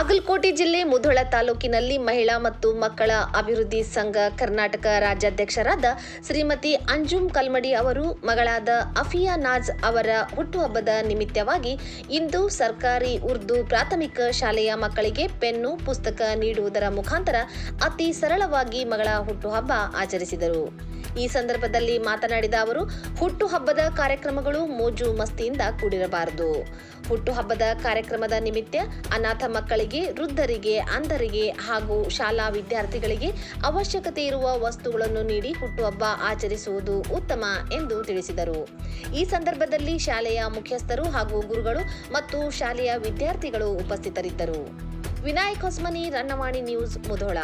ಬಾಗಲಕೋಟೆ ಜಿಲ್ಲೆ ಮುಧೋಳ ತಾಲೂಕಿನಲ್ಲಿ ಮಹಿಳಾ ಮತ್ತು ಮಕ್ಕಳ ಅಭಿವೃದ್ಧಿ ಸಂಘ ಕರ್ನಾಟಕ ರಾಜ್ಯಾಧ್ಯಕ್ಷರಾದ ಶ್ರೀಮತಿ ಅಂಜುಮ್ ಕಲ್ಮಡಿ ಅವರು, ಮಗಳಾದ ಅಫಿಯಾ ನಾಜ್ ಅವರ ಹುಟ್ಟುಹಬ್ಬದ ನಿಮಿತ್ತವಾಗಿ ಇಂದು ಸರ್ಕಾರಿ ಉರ್ದು ಪ್ರಾಥಮಿಕ ಶಾಲೆಯ ಮಕ್ಕಳಿಗೆ ಪೆನ್ನು, ಪುಸ್ತಕ ನೀಡುವುದರ ಮುಖಾಂತರ ಅತಿ ಸರಳವಾಗಿ ಮಗಳ ಹುಟ್ಟುಹಬ್ಬ ಆಚರಿಸಿದರು. ಈ ಸಂದರ್ಭದಲ್ಲಿ ಮಾತನಾಡಿದ ಅವರು, ಹುಟ್ಟುಹಬ್ಬದ ಕಾರ್ಯಕ್ರಮಗಳು ಮೋಜು ಮಸ್ತಿಯಿಂದ ಕೂಡಿರಬಾರದು. ಹುಟ್ಟುಹಬ್ಬದ ಕಾರ್ಯಕ್ರಮದ ನಿಮಿತ್ತ ಅನಾಥ ಮಕ್ಕಳಿಗೆ ವೃದ್ಧರಿಗೆ, ಅಂಧರಿಗೆ ಹಾಗೂ ಶಾಲಾ ವಿದ್ಯಾರ್ಥಿಗಳಿಗೆ ಅವಶ್ಯಕತೆ ಇರುವ ವಸ್ತುಗಳನ್ನು ನೀಡಿ ಹುಟ್ಟುಹಬ್ಬ ಆಚರಿಸುವುದು ಉತ್ತಮ ಎಂದು ತಿಳಿಸಿದರು. ಈ ಸಂದರ್ಭದಲ್ಲಿ ಶಾಲೆಯ ಮುಖ್ಯಸ್ಥರು ಹಾಗೂ ಗುರುಗಳು ಮತ್ತು ಶಾಲೆಯ ವಿದ್ಯಾರ್ಥಿಗಳು ಉಪಸ್ಥಿತರಿದ್ದರು. ವಿನಾಯಕ್ ಹೊಸ್ಮನಿ ರನ್ನವಾಣಿ ನ್ಯೂಸ್, ಮುಧೋಳ.